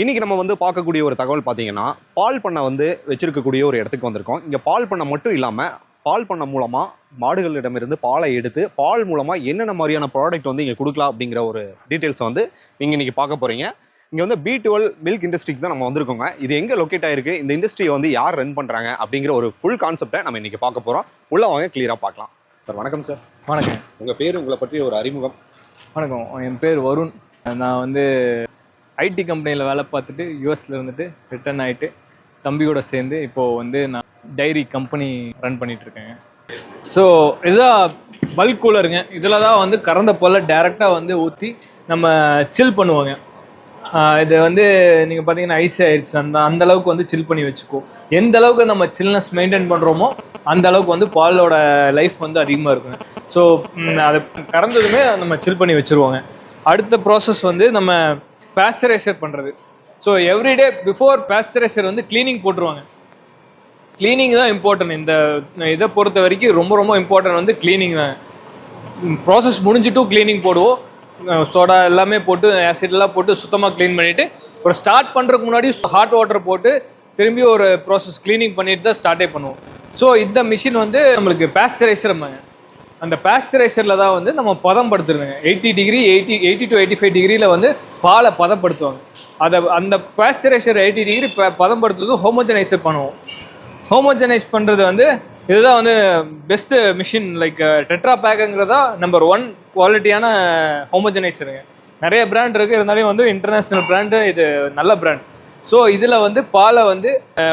இன்னைக்கு நம்ம வந்து பார்க்கக்கூடிய ஒரு தகவல் பார்த்தீங்கன்னா பால் பண்ணை வந்து வச்சிருக்கக்கூடிய ஒரு இடத்துக்கு வந்திருக்கோம். இங்கே பால் பண்ணை மட்டும் இல்லாமல் பால் பண்ணை மூலமாக மாடுகளிடமிருந்து பாலை எடுத்து பால் மூலமாக என்னென்ன மாதிரியான ப்ராடக்ட் வந்து இங்கே கொடுக்கலாம் அப்படிங்கிற ஒரு டீட்டெயில்ஸ் வந்து நீங்கள் இன்னைக்கு பார்க்க போகிறீங்க இங்கே வந்து பி டுவெல் மில்க் இண்டஸ்ட்ரிக்கு தான் நம்ம வந்திருக்கோங்க. இது எங்கே லொக்கேட் ஆயிருக்கு இந்த இண்டஸ்ட்ரியை வந்து யார் ரன் பண்ணுறாங்க அப்படிங்கிற ஒரு ஃபுல் கான்செப்டை நம்ம இன்னைக்கு பார்க்க போகிறோம் உள்ள வாங்க கிளியராக பார்க்கலாம். சார் வணக்கம் சார் வணக்கம். உங்கள் பேர் உங்களை பற்றி ஒரு அறிமுகம். வணக்கம். என் பேர் வருண். நான் வந்து ஐடி கம்பெனியில் வேலை பார்த்துட்டு யூஎஸ்ல இருந்துட்டு ரிட்டர்ன் ஆகிட்டு தம்பியோட சேர்ந்து இப்போது வந்து நான் டைரி கம்பெனி ரன் பண்ணிட்டு ஸோ இதுதான் பல்க் கூலருங்க இதில் தான் வந்து கறந்த போல் டேரெக்டாக வந்து ஊற்றி நம்ம சில் பண்ணுவோங்க. இது வந்து நீங்கள் பார்த்தீங்கன்னா ஐஸ் ஆயிடுச்சு அந்த அந்த அளவுக்கு வந்து சில் பண்ணி வச்சுக்கோ. எந்த அளவுக்கு நம்ம சில்னஸ் மெயின்டைன் பண்ணுறோமோ அந்த அளவுக்கு வந்து பாலோட லைஃப் வந்து அதிகமாக இருக்குங்க. ஸோ அதை கறந்ததுமே நம்ம சில் பண்ணி வச்சுருவோங்க. அடுத்த ப்ராசஸ் வந்து நம்ம பேஸ்டரைசர் பண்ணுறது ஸோ எவ்ரிடே பிஃபோர் பேஸ்டரைசர் வந்து க்ளீனிங் போட்டுருவாங்க. க்ளீனிங் தான் இம்பார்ட்டன்ட் இந்த இதை பொறுத்த வரைக்கும் ரொம்ப ரொம்ப இம்பார்ட்டன்ட் வந்து க்ளீனிங் தான். ப்ராசஸ் முடிஞ்சிட்டும் க்ளீனிங் போடுவோம். சோடா எல்லாமே போட்டு ஆசிட்லாம் போட்டு சுத்தமாக க்ளீன் பண்ணிவிட்டு ஒரு ஸ்டார்ட் பண்ணுறதுக்கு முன்னாடி ஹாட் வாட்டர் போட்டு திரும்பி ஒரு ப்ராசஸ் க்ளீனிங் பண்ணிட்டு தான் ஸ்டார்ட்டே பண்ணுவோம். ஸோ இந்த மிஷின் வந்து நம்மளுக்கு பேஸ்டரைசர் அந்த பேஸ்டரைசரில் தான் வந்து நம்ம பதம்படுத்துருங்க eighty degree eighty eighty to eighty five டிகிரியில் வந்து பாலை பதப்படுத்துவாங்க. அதை அந்த பேஸ்டரைசர் எயிட்டி டிகிரி பதப்படுத்துறது ஹோமோஜனைசர் பண்ணுவோம். ஹோமோஜனைஸ் பண்ணுறது வந்து இதுதான் வந்து பெஸ்ட்டு மிஷின் லைக் டெட்ரா பேக்குங்கிறதா நம்பர் ஒன் குவாலிட்டியான ஹோமோஜனைசருங்க நிறைய பிராண்ட் இருக்குது இருந்தாலும் வந்து இன்டர்நேஷ்னல் பிராண்டு இது நல்ல பிராண்ட் ஸோ இதில் வந்து பாலை வந்து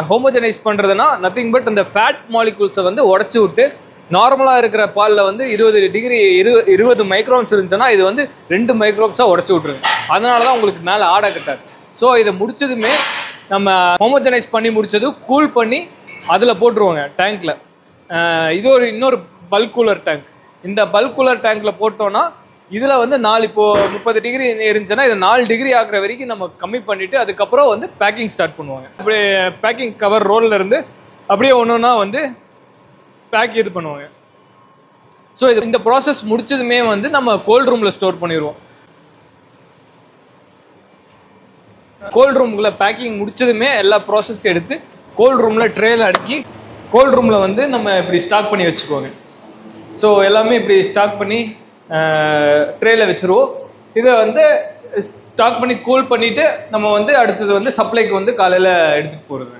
ஹோமோஜனைஸ் பண்ணுறதுனா நத்திங் பட் அந்த ஃபேட் மாலிகூல்ஸை வந்து உடச்சி விட்டு நார்மலாக இருக்கிற பாலில் வந்து இருபது டிகிரி இரு இருபது மைக்ரோன்ஸ் இருந்துச்சுன்னா இது வந்து ரெண்டு மைக்ரோன்ஸாக உடச்சி விட்ருங்க அதனால தான் உங்களுக்கு மேலே ஆடை கட்டாது. ஸோ இதை முடிச்சதுமே நம்ம ஹோமோஜனைஸ் பண்ணி முடிச்சது கூல் பண்ணி அதில் போட்டுருவோங்க டேங்க்கில் இது ஒரு இன்னொரு பல்க் கூலர் டேங்க் இந்த பல்க் கூலர் டேங்க்கில் போட்டோன்னா இதில் வந்து நாலு இப்போது முப்பது டிகிரி இருந்துச்சுன்னா இது நாலு டிகிரி ஆகிற வரைக்கும் நம்ம கம்மி பண்ணிவிட்டு அதுக்கப்புறம் வந்து பேக்கிங் ஸ்டார்ட் பண்ணுவாங்க. அப்படியே பேக்கிங் கவர் ரோல்ல இருந்து அப்படியே ஒன்று ஒன்றா வந்து பேக் இது பண்ணுவாங்க. ஸோ இது இந்த ப்ராசஸ் முடிச்சதுமே வந்து நம்ம கோல்ட் ரூமில் ஸ்டோர் பண்ணிடுவோம் கோல்ட் ரூம்குள்ள பேக்கிங் முடிச்சதுமே எல்லா ப்ராசஸ் எடுத்து கோல்ட் ரூமில் ட்ரேல அடுக்கி கோல்ட் ரூமில் வந்து நம்ம இப்படி ஸ்டாக் பண்ணி வச்சுக்கோங்க ஸோ எல்லாமே இப்படி ஸ்டாக் பண்ணி ட்ரேல வச்சுருவோம். இதை வந்து ஸ்டாக் பண்ணி கூல் பண்ணிவிட்டு நம்ம வந்து அடுத்தது வந்து சப்ளைக்கு வந்து காலையில் எடுத்துகிட்டு போகிறது